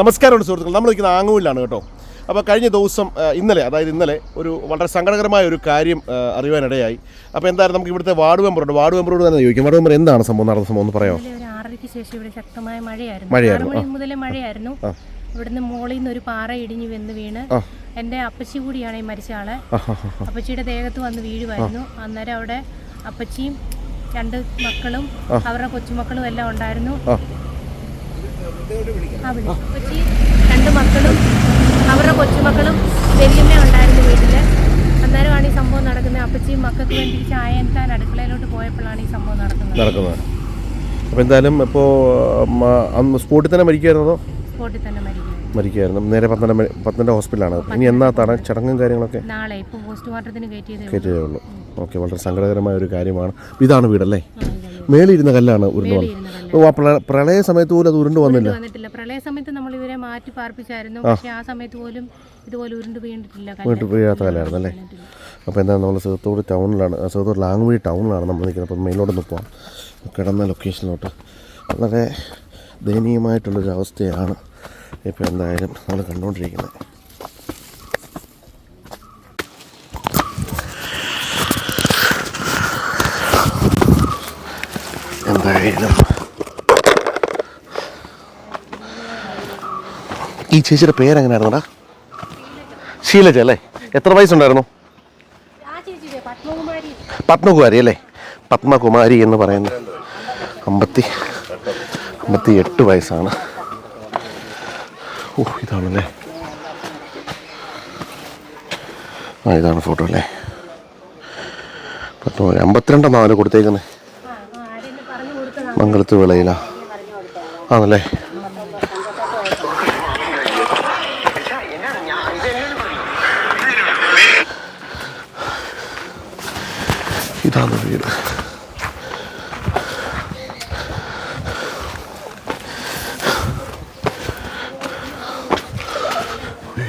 നമസ്കാരമുണ്ട് സുഹൃത്തുക്കൾ. നമ്മൾ നിൽക്കുന്ന ആങ്ങൂരിലാണ് കേട്ടോ. അപ്പോൾ കഴിഞ്ഞ ദിവസം ഇന്നലെ അതായത് ഇന്നലെ ഒരു വളരെ സങ്കടകരമായ ഒരു കാര്യം അറിയാനിടയായി അപ്പോൾ എന്തായാലും നമുക്ക് ഇവിടുത്തെ വാർഡ് മെമ്പറുണ്ട് വാർഡ് മെമ്പറോട് തന്നെ ചോദിക്കും. വാർഡ് മെമ്പർ എന്താണ് സംഭവം? നടന്ന സംഭവം എന്ന് പറയാമോ? ആറരയ്ക്ക് ശേഷം ഇവിടെ ശക്തമായ മഴയായിരുന്നു. മഴയായിരുന്നു, മണി മുതലേ മഴയായിരുന്നു. ഇവിടുന്ന് മോളിൽ നിന്ന് ഒരു പാറ ഇടിഞ്ഞു വെന്ന് വീണ്. എന്റെ അപ്പച്ചി കൂടിയാണ് ഈ മരിച്ച ആൾ. അപ്പച്ചിയുടെ ദേഹത്ത് വന്ന് വീഴുമായിരുന്നു അന്നേരം അവിടെ അപ്പച്ചിയും രണ്ട് മക്കളും അവരുടെ കൊച്ചുമക്കളും എല്ലാം ഉണ്ടായിരുന്നു. വിളി. അപ്പച്ചി രണ്ട് മക്കളും അവരുടെ കൊച്ചുമക്കളും വല്യമ്മ ഉണ്ടായിരുന്നു വീട്ടിൽ. അന്നേരമാണ് ഈ സംഭവം നടക്കുന്നത്. അപ്പച്ചിയും മക്കൾക്ക് വേണ്ടി ചായ എത്താൻ അടുക്കളയിലോട്ട് പോയപ്പോഴാണ് ഈ സംഭവം നടക്കുന്നത്. നടക്കുന്നത്. അപ്പോൾ എന്തായാലും ഇപ്പോൾ സ്പോട്ടിൽ തന്നെ മരിക്കുമായിരുന്നോ സ്പോട്ടിൽ തന്നെ മരിക്കുമായിരുന്നു നേരെ പത്തനംതിട്ട പത്തനംതിട്ട ഹോസ്പിറ്റലാണ്. ഇനി എന്നാ തട ചടങ്ങും കാര്യങ്ങളൊക്കെ? നാളെ ഇപ്പോൾ പോസ്റ്റ്മോർട്ടത്തിന്. കയറ്റിയതേ ഉള്ളൂ. ഓക്കെ വളരെ സങ്കടകരമായ ഒരു കാര്യമാണ്. ഇതാണ് വീടല്ലേ? മേളിയിരുന്ന കല്ലാണ് ഉരുണ്ട് വന്നത്. ഇരുന്ന കല്ല്. ഓ ആ പ്രള- പ്രളയ സമയത്ത് പോലും അത് ഉരുണ്ട് വന്നില്ല. വന്നിട്ടില്ല. പ്രളയ സമയത്ത് നമ്മൾ ഇവരെ മാറ്റി പാർപ്പിച്ചായിരുന്നു. പക്ഷെ ആ സമയത്ത് പോലും ഇതുപോലെ ഉരുണ്ട് വീണിട്ടില്ല കല്ല്. വീട്ടിൽ വീഴാത്ത കല്ലായിരുന്നു അല്ലേ? അപ്പോൾ എന്താ നമ്മൾ സുഹൃത്തോട് ടൗണിലാണ് സുഹൃത്തോട് ലാംഗ്വേജ് ടൗണിലാണ് നമ്മൾ നിൽക്കുന്നത്. അപ്പോൾ മെയിലോട്ട് ഒന്ന് പോകാം കിടന്ന ലൊക്കേഷനിലോട്ട് വളരെ ദയനീയമായിട്ടുള്ളൊരു അവസ്ഥയാണ് ഇപ്പോൾ എന്തായാലും നമ്മൾ കണ്ടുകൊണ്ടിരിക്കുന്നത്. എന്തായാലും ഈ ചേച്ചിയുടെ പേരെങ്ങനെയായിരുന്നടാ? ശീലജ അല്ലേ? എത്ര വയസ്സുണ്ടായിരുന്നു? പത്മകുമാരി അല്ലേ? പത്മകുമാരി എന്ന് പറയുന്ന അമ്പത്തി അമ്പത്തി എട്ട് വയസ്സാണ്. ഓ ഇതാണല്ലേ? ആ ഇതാണ് ഫോട്ടോ അല്ലേ? പത്മകുമാരി അമ്പത്തിരണ്ടെന്നാണ് കൊടുത്തേക്കുന്നത് ആ ആ, ആരെങ്കിലും പറഞ്ഞു കൊടുത്തതാണ് മംഗളത്ത് വിളയിലാ. ആണല്ലേ? ഇതാണ് വീട്.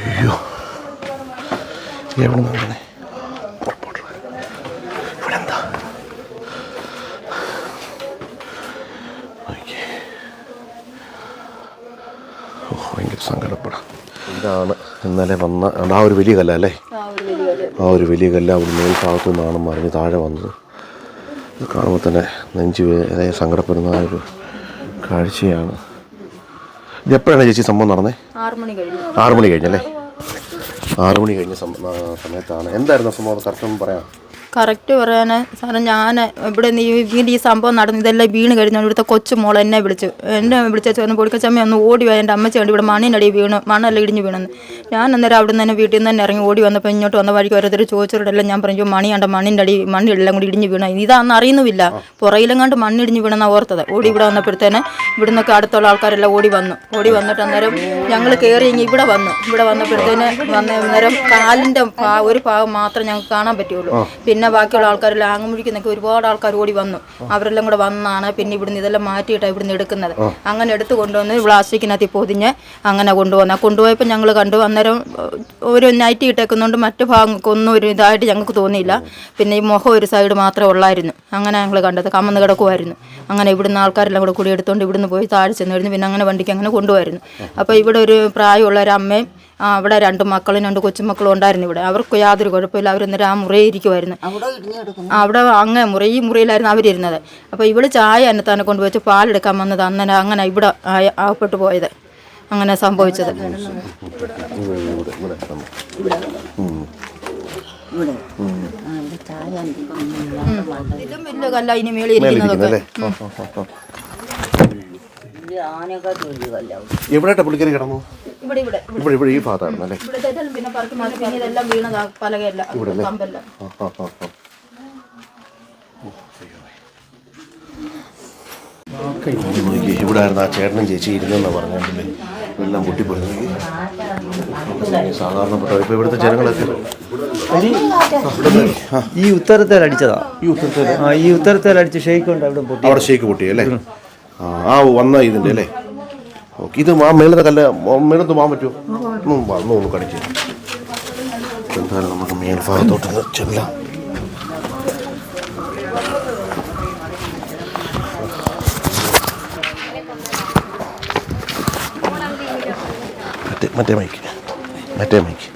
അയ്യോ. എവിടെ നിന്നാണ് ഇവിടെ എന്താ ഓക്കേ. ഓ ഭയങ്കര സങ്കടപ്പെടാം ഇതാണ് ഇന്നലെ വന്ന ആ ഒരു വലിയ കല്ല അല്ലേ? ആ ഒരു വലിയ കല്ല. അവിടെ മേൽഭാഗത്തു നിന്നാണ് മറിഞ്ഞ് താഴെ വന്നത്. ഇത് കാണുമ്പോൾ തന്നെ നെഞ്ച് വേറെ സങ്കടപ്പെടുന്ന ആ ഒരു കാഴ്ചയാണ്. ഇത് എപ്പോഴാണ് ചേച്ചി സംഭവം നടന്നേ? ആറുമണി കഴിഞ്ഞു. ആറു മണി കഴിഞ്ഞല്ലേ? ആറു മണി കഴിഞ്ഞ സമയത്താണ്. എന്തായിരുന്നു സംഭവം? കറക്റ്റ് പറയാം കറക്റ്റ് പറയാന് സാറേ ഞാൻ ഇവിടെ നീ വീണ്ടും ഈ സംഭവം നടന്നു ഇതെല്ലാം വീണ് കഴിഞ്ഞു ഇവിടുത്തെ കൊച്ചു മോൾ എന്നെ വിളിച്ചു. എന്നെ വിളിച്ചു വന്ന് പൊടിക്കച്ചമ്മ ഒന്ന് ഓടി വാ എന്റെ അമ്മച്ചി കണ്ട് ഇവിടെ മണ്ണിനടി വീണ് മണ്ണെല്ലാം ഇടിഞ്ഞ് വീണെന്ന്. ഞാൻ അന്നേരം അവിടെ നിന്ന് തന്നെ വീട്ടിൽ നിന്ന് തന്നെ ഇറങ്ങി ഓടി വന്നപ്പോൾ ഇങ്ങോട്ട് വന്ന വഴിക്ക് ഓരോരുത്തർ ചോദിച്ചവരോടെല്ലാം ഞാൻ പറഞ്ഞു മണിയാണ്ട മണ്ണിന്റെ അടി മണ്ണിലെല്ലാം കൂടി ഇടിഞ്ഞ് വീണ ഇതാന്ന് അറിയുന്നുമില്ല. കണ്ട് മണ്ണിടിഞ്ഞ് വീണെന്നാ ഓർത്തത്. ഓടി ഇവിടെ വന്നപ്പോഴത്തേന് ഇവിടെ നിന്നൊക്കെ അടുത്തുള്ള ആൾക്കാരെല്ലാം ഓടി വന്നു. ഓടി വന്നിട്ട് അന്നേരം ഞങ്ങൾ കയറി ഇങ്ങ് ഇവിടെ വന്നു. ഇവിടെ വന്നപ്പോഴത്തേന് വന്ന അന്നേരം കാലിന്റെ ഒരു ഭാഗം മാത്രം ഞങ്ങൾക്ക് കാണാൻ പറ്റുള്ളൂ. പിന്നെ ബാക്കിയുള്ള ആൾക്കാരെല്ലാം ആങ്ങുമുഴിക്കുന്നൊക്കെ ഒരുപാട് ആൾക്കാർ ഓടി വന്നു. അവരെല്ലാം കൂടെ വന്നാണ് പിന്നെ ഇവിടുന്ന് ഇതെല്ലാം മാറ്റിയിട്ടാണ് ഇവിടുന്ന് എടുക്കുന്നത്. അങ്ങനെ എടുത്ത് കൊണ്ടുവന്ന് പ്ലാസ്റ്റിക്കിനകത്ത് പൊതിഞ്ഞ് അങ്ങനെ കൊണ്ടുവന്ന. കൊണ്ടുപോയപ്പോൾ ഞങ്ങൾ കണ്ടു അന്നേരം ഒരു നൈറ്റി ഇട്ടേക്കുന്നതുകൊണ്ട് മറ്റു ഭാഗങ്ങൾക്കൊന്നും ഒരു ഇതായിട്ട് ഞങ്ങൾക്ക് തോന്നിയില്ല. പിന്നെ ഈ മുഖം ഒരു സൈഡ് മാത്രമേ ഉള്ളായിരുന്നു. അങ്ങനെ ഞങ്ങൾ കണ്ടത് കമന്ന് കിടക്കുമായിരുന്നു അങ്ങനെ ഇവിടുന്ന് ആൾക്കാരെല്ലാം കൂടെ കൂടി എടുത്തുകൊണ്ട് ഇവിടുന്ന് പോയി താഴെ ചെന്ന് കഴിഞ്ഞ് പിന്നെ അങ്ങനെ വണ്ടിക്ക് അങ്ങനെ കൊണ്ടുപോയിരുന്നു അപ്പോൾ ഇവിടെ ഒരു പ്രായമുള്ള ഒരു അമ്മയും അവിടെ രണ്ട് മക്കളും രണ്ട് കൊച്ചുമക്കളും ഉണ്ടായിരുന്നു ഇവിടെ. അവർക്ക് യാതൊരു കുഴപ്പമില്ല. അവരന്നേരം ആ മുറിയിൽ ഇരിക്കുമായിരുന്നു ആ, അവിടെ അങ്ങ് മുറി ഈ മുറിയിലായിരുന്നു അവരിരുന്നത്. അപ്പോൾ ഇവിടെ ചായ അന്നത്താനെ കൊണ്ട് വെച്ച് പാലെടുക്കാൻ വന്നത് അന്നനെ അങ്ങനെ ഇവിടെ ആവപ്പെട്ടു പോയത്. അങ്ങനെ സംഭവിച്ചത്. ഇവിടെ. വലിയ കല്ല ഇനി പുള്ളിക്കാരി കിടന്നു? ഇവിടെ ഇവിടെ ഇവിടെ. ഇവിടെ ഈ ഭാഗത്താണ് അല്ലേ? ഇവിടെ പിന്നെ പറക്കി മാറ്റി പിന്നെ ഇതെല്ലാം വീണതാ പലകയല്ല കമ്പല്ല. ആ, ആ, ആ, ആ. നോക്കിയേ, ഇവിടെ ആയിരുന്നു ആ ചേട്ടനും ചേച്ചി ഇരുന്നെന്ന് പറഞ്ഞിട്ടില്ലേ എല്ലാം പൊട്ടിപ്പോയി. സാധാരണപ്പെട്ട ഇപ്പൊ ഇവിടുത്തെ ജനങ്ങളൊക്കെ ഈ ഉത്തരത്തേൽ അടിച്ചതാ? ഈ ഉത്തരത്തേൽ? ആ ഈ ഉത്തരത്തേൽ അടിച്ച് ഷെയ്ക്ക് ഉണ്ട് അവിടെ പൊട്ടി. അവിടെ ഷേക്ക് പൊട്ടി അല്ലേ? ആ ആ വന്ന ഇതിന്റെ അല്ലേ? ഓക്കെ ഇത് ആ മേളത്തെ കല്ല് മേളത്ത് പോകാൻ പറ്റുമോ? വന്നു ഒന്ന് കടിച്ച് എന്തായാലും നമുക്ക് മേൽഭാഗത്തോട്ട് ചെല്ലാം. മറ്റേ മറ്റേ മൈക്ക്. മറ്റേ മൈക്ക്.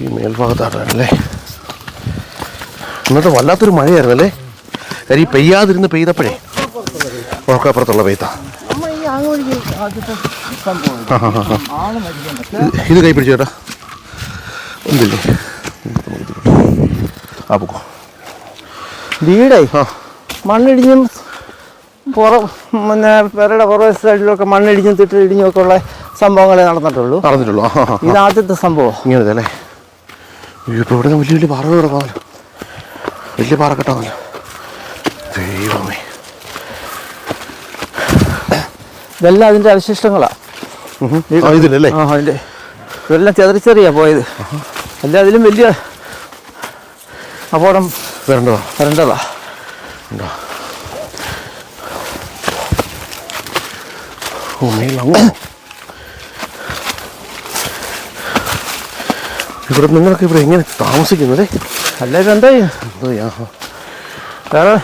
ഈ മേൽഭാഗത്താണല്ലേ? ഇന്നത്തെ വല്ലാത്തൊരു മഴയായിരുന്നല്ലേ കാര്യം ഈ പെയ്യാതിരുന്ന് പെയ്തപ്പോഴേ ഓക്കപ്പുറത്തുള്ള പെയ്ത്ത ഇത്. കൈ പിടിച്ചു ചേട്ടാ ഒന്നില്ലേ ആ പൊക്കോ. വീടേ? മണ്ണിടിഞ്ഞും പുറം പിന്നെ പെരയുടെ പുറകെ സൈഡിലൊക്കെ മണ്ണിടിഞ്ഞും തിട്ടിടിഞ്ഞും ഒക്കെ ഉള്ള സംഭവങ്ങളെ നടന്നിട്ടുള്ളൂ. നടന്നിട്ടുള്ളൂ. ഇത് ആദ്യത്തെ സംഭവം. ഇങ്ങനത്തെ അല്ലേ? ഇപ്പൊ ഇപ്പോൾ ഇവിടെ വലിയ വലിയ പാറ കിടക്കാമല്ലോ വലിയ പാറക്കെട്ടാണല്ലോ ദൈവമേ. ഇതെല്ലാം അതിന്റെ അവശിഷ്ടങ്ങളാ. ഇതിലല്ലേ? ആ അതിന്റെ ഇതെല്ലാം ചെതറിച്ചെറിയാ പോയത്. എല്ലാം അതിലും വലിയ അപകടം വരണ്ടതാ? വരേണ്ടതാ. ഉണ്ടോ? ഓ മേലങ്ങോ ഇവിടെ നിങ്ങളൊക്കെ ഇവിടെ എങ്ങനെ താമസിക്കുന്നത്? അല്ല എന്താ ചെയ്യും? എന്തോ ചെയ്യാ? വേറെ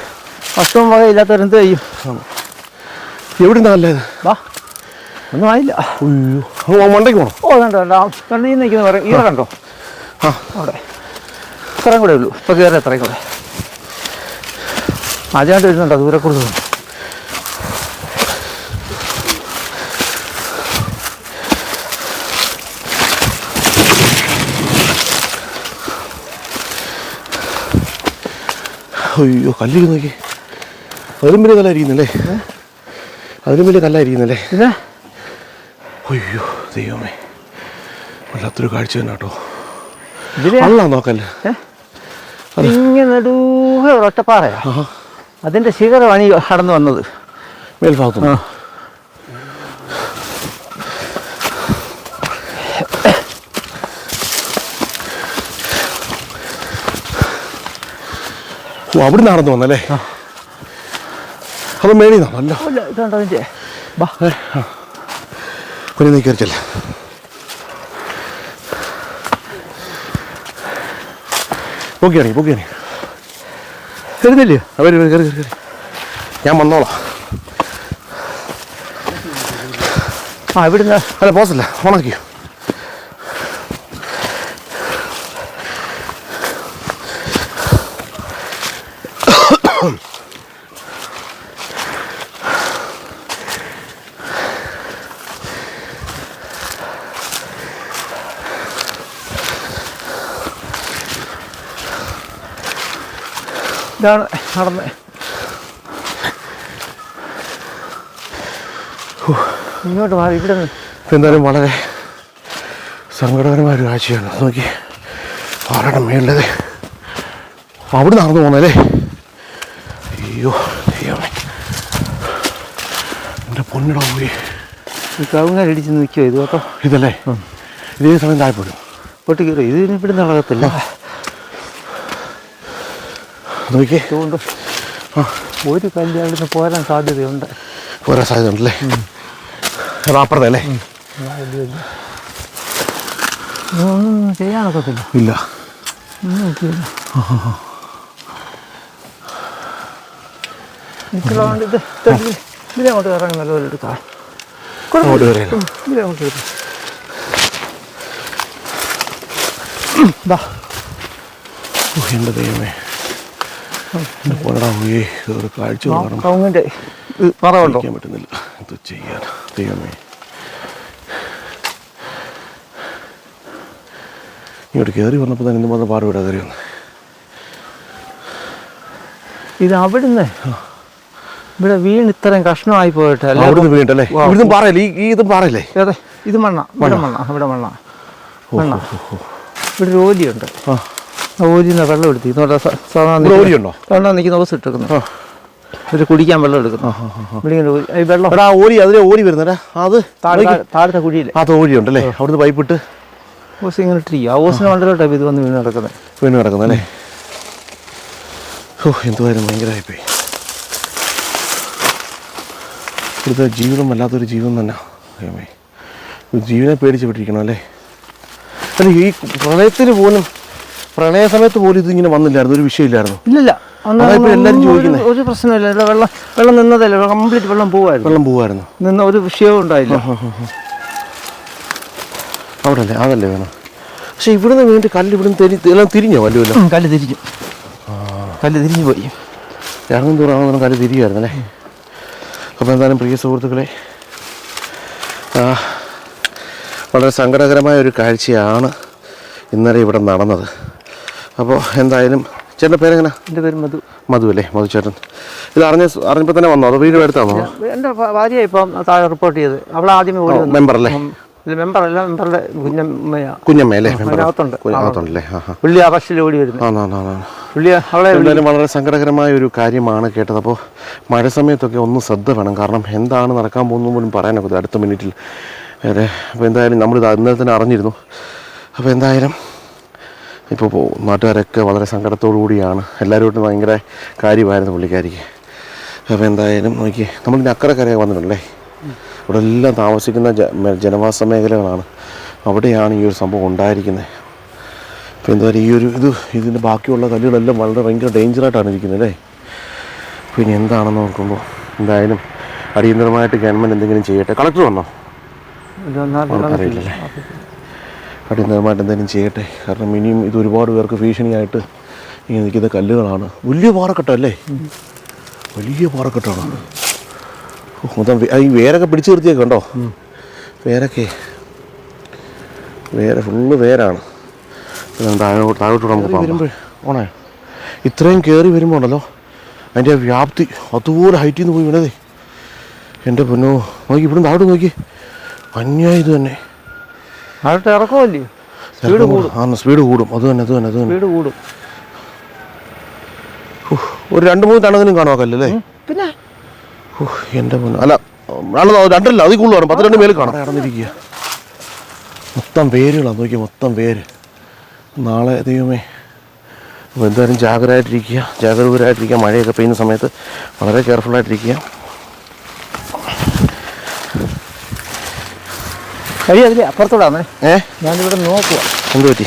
വസ്തുവും വകയില്ലാത്തവരെന്ത് ചെയ്യും? എവിടെ നിന്നല്ലേ വാ ഒന്നും ആയില്ല. അയ്യോ മണ്ടയ്ക്ക് പോകണം ഓ കണ്ടോ വേണ്ട. കണ്ണീ നിൽക്കുന്ന പറയും ഇവിടെ കണ്ടോ? ആ. അവിടെ. ഇത്രയും കൂടെ ഉള്ളൂ. ഇപ്പം കയറി എത്രയും കൂടെ. ആദ്യമായിട്ട് വരുന്നുണ്ടോ? ദൂരെ കൂടുതൽ അയ്യോ കല്ലിരി നോക്കി അതിലും വലിയ കല്ലായിരിക്കുന്നല്ലേ? അതിലും വലിയ കല്ലായിരിക്കുന്നല്ലേ? അയ്യോ ദൈവമേ. വല്ലാത്തൊരു കാഴ്ച തന്നെ കേട്ടോ. അല്ല നോക്കല്ലേ ഇങ്ങനെ അതിന്റെ ശിഖരമാണ് ഈ കടന്നു വന്നത്. മേൽഭാഗത്തു ഓ അവിടെ നടന്നു വന്നല്ലേ അത് മേടി നിന്നാണല്ലോ കുഞ്ഞു നീ കയറിച്ചല്ലേ പൊക്കിയാണി പൊക്കിയാണി വരുന്നില്ലേ അവർ കയറി കയറി കയറി. ഞാൻ വന്നോളാം. ആ ഇവിടുന്ന് അല്ല പോസല്ല ഉണക്കിയോ ഇതാണ് നടന്ന്. ഇങ്ങോട്ട് മാറി ഇവിടെ എന്തായാലും വളരെ സങ്കടകരമായ ഒരു കാഴ്ചയാണ്. നോക്കി ആരുടെ മേളിലത്? അവിടെ നടന്നു പോന്നല്ലേ അയ്യോ ദൈവമേ. എന്റെ പൊന്നിട പോയി കവുങ്ങടിച്ച് നിൽക്കുമോ ഇത് കേട്ടോ. ഇതല്ലേ? ഇതേ സമയം താഴെ പോലും കയറി ഇതിന് ഇവിടെ ഇളകത്തില്ല നോക്കി അതുകൊണ്ട് ഒരു കല്യാണത്തിന് പോരാൻ സാധ്യതയുണ്ട്. പോരാൻ സാധ്യത ഉണ്ടല്ലേ അത് ഒന്നും ചെയ്യാനൊക്കത്തില്ല ഇല്ല ഇതിലോട്ട് ഇത് ഇതിലെ അങ്ങോട്ട് നല്ലപോലെ എടുക്കാം ഇതിലെ എടുക്കാം എന്റെ ദൈവമേ. ഒരു കാഴ്ച പറ്റുന്നില്ല. ഇത് ചെയ്യാൻ. ദൈവമേ. ഇങ്ങോട്ട് കയറി വന്നപ്പോൾ തന്നെ എന്തുമാത്രം പാറ വിടാ കയറി വന്നു. ഇത് അവിടുന്ന്? ഇവിടെ വീണ് ഇത്രയും കഷ്ണമായി പോയിട്ട് അല്ലേ? അവിടുന്ന് വീണ്ടല്ലേ ഇവിടുന്ന് പാറയല്ലേ? ഈ ഈ ഇതും പാറയല്ലേ? അതെ ഇത് മണ്ണ. ഇവിടെ മണ്ണ. ഇവിടെ മണ്ണ. ഇവിടെ ഒരു ഓലിയുണ്ട്. ആ. ഓലിയിൽ വെള്ളം എടുത്തി സാധാരണ? വെള്ളം നിൽക്കുന്ന ഓസ് ഇട്ടിരിക്കുന്നു. ഒരു കുടിക്കാൻ വെള്ളം എടുക്കുന്നു. വെള്ളം ആ ഓലി അതിലെ ഓരി വരുന്നടാ. അത് താഴെ താഴത്തെ കുഴിയിൽ അത് ഓരി ഉണ്ടല്ലേ അവിടുന്ന് പൈപ്പിട്ട് ഓസ് ഇങ്ങനെ ഇട്ടിരിക്കുക ആ ഓസിന് ടൈപ്പ് ഇത് വന്ന് വീണ് കിടക്കുന്നത് വീണ് കിടക്കുന്നത് അല്ലേ? ഓ എന്തുവായാലും ഭയങ്കരമായിപ്പോയി ഇവിടുത്തെ ജീവിതം വല്ലാത്തൊരു ജീവിതം തന്നെ. ദൈവമേ. ജീവനെ പേടിച്ച് വിട്ടിരിക്കണം അല്ലേ? അല്ല ഈ പ്രളയത്തിന് പോലും പ്രളയ സമയത്ത് പോലും ഇതിങ്ങനെ വന്നില്ലായിരുന്നു ഒരു വിഷയമില്ലായിരുന്നു. ഇല്ലില്ല. അതാ ഇപ്പൊ ഒരു-. പ്രശ്നമില്ല. വെള്ളം വെള്ളം നിന്നതല്ല? കംപ്ലീറ്റ് വെള്ളം പോവായിരുന്നു. വെള്ളം പോവായിരുന്നു. നിന്ന ഒരു വിഷയവും ഉണ്ടായില്ല. അവിടെ അല്ലേ അതല്ലേ വേണം. പക്ഷെ ഇവിടുന്ന് വീണ്ടും കല്ല് ഇവിടുന്ന് തിരി എല്ലാം തിരിഞ്ഞോ വല്ലു കല്ല് തിരിഞ്ഞു. കല്ല് തിരിഞ്ഞു പോയി. ഇറങ്ങും തോറാകുന്ന കല്ല് തിരിയുമായിരുന്നു അല്ലേ അപ്പോൾ എന്തായാലും പ്രിയ സുഹൃത്തുക്കളെ വളരെ സങ്കടകരമായ ഒരു കാഴ്ചയാണ് ഇന്നലെ ഇവിടെ നടന്നത്. അപ്പോൾ എന്തായാലും ചേട്ടന്റെ പേരെങ്ങനെ? എന്റെ പേര് മധു. മധു അല്ലേ? മധു ചേട്ടൻ. ഇത് അറിഞ്ഞ അറിഞ്ഞപ്പോൾ തന്നെ വന്നോ? അതോ വീട് എടുത്താണോ എന്റെ ഭാര്യ ഇപ്പം താഴെ റിപ്പോർട്ട് ചെയ്ത് അവൾ ആദ്യമേ ഓടി മെമ്പർ അല്ലേ? മെമ്പർ അല്ല മെമ്പറുടെ കുഞ്ഞമ്മയാ. കുഞ്ഞമ്മ അല്ലേ? മെമ്പർ അതിനകത്തുണ്ട്. അകത്തുണ്ടല്ലേ ആ. ആ പുള്ളി ആ ബസ്സിൽ ഓടി വരുന്നു. ആ ആ ആ പുള്ളി അവളെ എന്തായാലും വളരെ സങ്കടകരമായ ഒരു കാര്യമാണ് കേട്ടത്. അപ്പോൾ മഴ സമയത്തൊക്കെ ഒന്ന് ശ്രദ്ധ വേണം. കാരണം എന്താണ് നടക്കാൻ പോകുന്നത് പോലും പറയാനൊക്കെ അടുത്ത മിനിറ്റിൽ അതെ അപ്പോൾ എന്തായാലും നമ്മളിത് ഇന്നലെ തന്നെ അറിഞ്ഞിരുന്നു. അപ്പോൾ എന്തായാലും ഇപ്പോൾ പോകും നാട്ടുകാരൊക്കെ വളരെ സങ്കടത്തോടു കൂടിയാണ്. എല്ലാവരും ഭയങ്കര കാര്യമായിരുന്നു പുള്ളിക്കാരിക്ക്. അപ്പോൾ എന്തായാലും നോക്കി നമ്മൾ അക്കരെ കരയെ വന്നിട്ടുണ്ടല്ലേ? ഇവിടെ എല്ലാം താമസിക്കുന്ന ജനവാസ മേഖലകളാണ്. അവിടെയാണ് ഈ ഒരു സംഭവം ഉണ്ടായിരിക്കുന്നത്. അപ്പോൾ എന്തായാലും ഈ ഒരു ഇത് ഇതിന്റെ ബാക്കിയുള്ള കല്ലുകളെല്ലാം വളരെ ഭയങ്കര ഡേഞ്ചറായിട്ടാണ് ഇരിക്കുന്നത് അല്ലേ? പിന്നെ എന്താണെന്ന് നോക്കുമ്പോൾ എന്തായാലും അടിയന്തരമായിട്ട് ഗവൺമെന്റ് എന്തെങ്കിലും ചെയ്യട്ടെ. കളക്ടർ വന്നോ? അറിയില്ലല്ലേ അടിയന്തരമായിട്ട് എന്തെങ്കിലും ചെയ്യട്ടെ. കാരണം ഇനിയും ഇത് ഒരുപാട് പേർക്ക് ഭീഷണിയായിട്ട് ഇങ്ങനെ നിൽക്കുന്ന കല്ലുകളാണ്. വലിയ പാറക്കെട്ടല്ലേ? വലിയ പാറക്കെട്ടാണ്. മൊത്തം ഈ വേരൊക്കെ പിടിച്ചു നിർത്തിയൊക്കെ ഉണ്ടോ വേരൊക്കെ. വേര ഫുള്ള് വേരാണ്. താഴോട്ട് താഴോട്ട് നമുക്ക് വരുമ്പോൾ ഓണേ. ഇത്രയും കയറി വരുമ്പോൾ ഉണ്ടല്ലോ അതിന്റെ വ്യാപ്തി അതുപോലെ ഹൈറ്റിൽ നിന്ന് പോയി വീണതേ. എന്റെ പൊന്നോ നോക്കി ഇവിടുന്ന് താഴോട്ട് നോക്കി. അന്യായം ഇത് തന്നെ. അവിടെ ഇറക്കമല്ലേ? സ്പീഡ് കൂടും. ആ സ്പീഡ് കൂടും. അത് തന്നെ അത് തന്നെ അത് തന്നെ സ്പീഡ് കൂടും. ഒരു രണ്ട് മൂന്ന് കാണുമോ കല്ലല്ലേ പിന്നെ? എന്റെ പൊന്നോ. അല്ല രണ്ടല്ല അതിൽ കൂടുതൽ കാണും. പത്ത് രണ്ട് പേര് കാണാം. ഇറന്നിരിക്കുക മൊത്തം പേരുകളാണ് നോക്കിയ മൊത്തം പേര്. നാളെ ദൈവമേ അപ്പോൾ എന്തായാലും ജാഗ്രതയായിട്ടിരിക്കുക ജാഗരൂകരായിട്ടിരിക്കുക മഴയൊക്കെ പെയ്യുന്ന സമയത്ത് വളരെ കെയർഫുള്ളായിട്ടിരിക്കുക. കഴി അതിലെ അപ്പുറത്തോടാന്നേ ഏ? ഞാനിവിടെ നോക്കുക എന്ത് പറ്റി?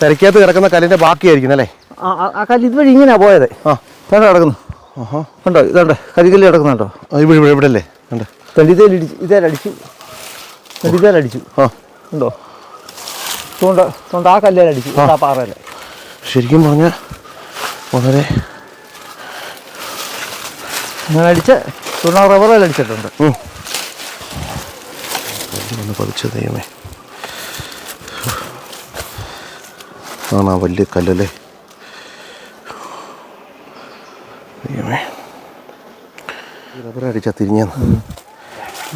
തിരക്കകത്ത് കിടക്കുന്ന കല്ലിന്റെ ബാക്കിയായിരിക്കും അല്ലേ? ആ കല്ല് ഇതുവഴി ഇങ്ങനെയാ പോയത്? ആ. തന്നെ കിടക്കുന്നു? ആഹാ. കണ്ടോ? ഇതാണ്ട്? കരികല്ല് കിടക്കുന്നുണ്ടോ ഇവിടെ ഇവിടെ ഇവിടെ അല്ലേ ഉണ്ട് തണ്ടിതേലടിച്ചു ഇതേലടിച്ചു തണ്ടിതേലടിച്ചു ആ. ഉണ്ടോ ചൂണ്ട ചൂണ്ട ആ കല്ലേലടിച്ചു. ആ. പാറയിലെ ശരിക്കും പറഞ്ഞാൽ വളരെ അങ്ങനെ അടിച്ച് ചൂണ്ട റബ്ബറേലടിച്ചിട്ടുണ്ട്. ഒന്ന് പതിച്ച ദൈവമേ. ആണ് ആ വലിയ കല്ലല്ലേ? ദൈവമേ. റബ്ബർ അടിച്ചാൽ തിരിഞ്ഞെന്ന്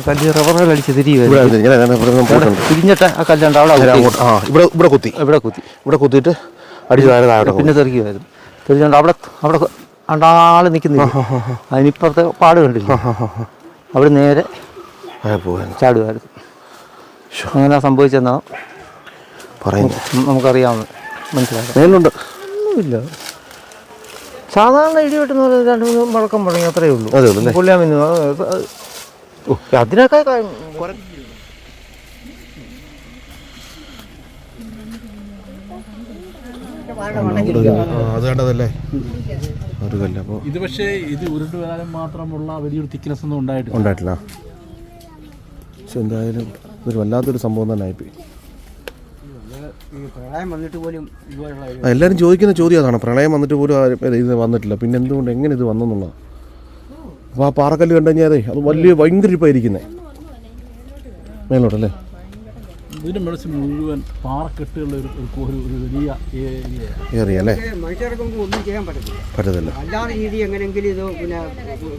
കല്ല് തിരിഞ്ഞിട്ട് ആ കല്ലുണ്ട് അവിടെ. ആ ഇവിടെ ഇവിടെ കുത്തി. ഇവിടെ കുത്തി. ഇവിടെ കുത്തിയിട്ട് അടിച്ച് താഴെ പിന്നെ തെറിക്കുമായിരുന്നു തെറിച്ചുകൊണ്ട് അവിടെ അവിടെ ആൾ നിൽക്കുന്നില്ല അതിനിപ്പുറത്തെ പാട് കണ്ടില്ല? അവിടെ നേരെ ചാടുമായിരുന്നു അങ്ങനെ സംഭവിച്ചെന്നാ പറയുന്നത് നമുക്കറിയാവുന്നത് മനസ്സിലാക്കാം മേലുണ്ട്. ഒന്നുമില്ല. സാധാരണ ഇടിവെട്ടെന്ന് പറയുന്നത് രണ്ട് മൂന്ന് മുഴക്കം മുടങ്ങി അത്രയേ ഉള്ളൂ. അതേ ഉള്ളൂ പുള്ളിയാമിന്ന്. ഓ അതിനൊക്കെ ക- അത് കണ്ടതല്ലേ? ഒരു കല്ല്. അപ്പോൾ ഇത് പക്ഷേ ഇത് ഉരുണ്ട് വരാനും മാത്രമുള്ള വലിയൊരു തിക്നെസ് ഒന്നും ഉണ്ടായിട്ടില്ല. ഉണ്ടായിട്ടില്ല. പക്ഷെ എന്തായാലും ഇതൊരു വല്ലാത്തൊരു സംഭവം തന്നെ ആയിപ്പോയി. എല്ലാവരും ചോദിക്കുന്ന ചോദ്യം അതാണ്. പ്രളയം വന്നിട്ട് പോലും ഇത് വന്നിട്ടില്ല. പിന്നെ എന്തുകൊണ്ട് എങ്ങനെ ഇത് വന്നെന്നുള്ളത്. അപ്പോൾ ആ പാറക്കല്ല് കണ്ടു കഴിഞ്ഞാൽ അത് വലിയ ഭയങ്കര ഇരിപ്പായിരിക്കുന്നത് മേലോട്ടല്ലേ? ഇതിന് മെഡിസിൻ മുഴുവൻ പാറക്കെട്ടുകളുടെ ഒരു ഒരു- ഒരു ഒരു വലിയ ഏറിയ അല്ലേ? മനുഷ്യർക്കൊന്നും ഒന്നും ചെയ്യാൻ പറ്റത്തില്ല. പറ്റത്തില്ല. അല്ലാതെ രീതി എങ്ങനെയെങ്കിലും ഇത് പിന്നെ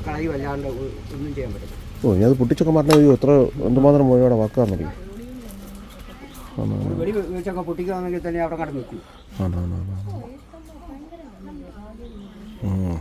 കളയും അല്ലാണ്ട് ഒന്നും ചെയ്യാൻ പറ്റത്തില്ല. ഓ ഇനി അത് പൊട്ടിച്ചൊക്കെ ഒരു എത്ര എന്തുമാത്രം മുഴുവൻ വാക്കാന്നറിയും പൊട്ടിക്കുകയാണെങ്കിൽ തന്നെ അവിടെ കടന്നു നിൽക്കും ആണോ ആണോ ആണ് ആണ്. ഉം.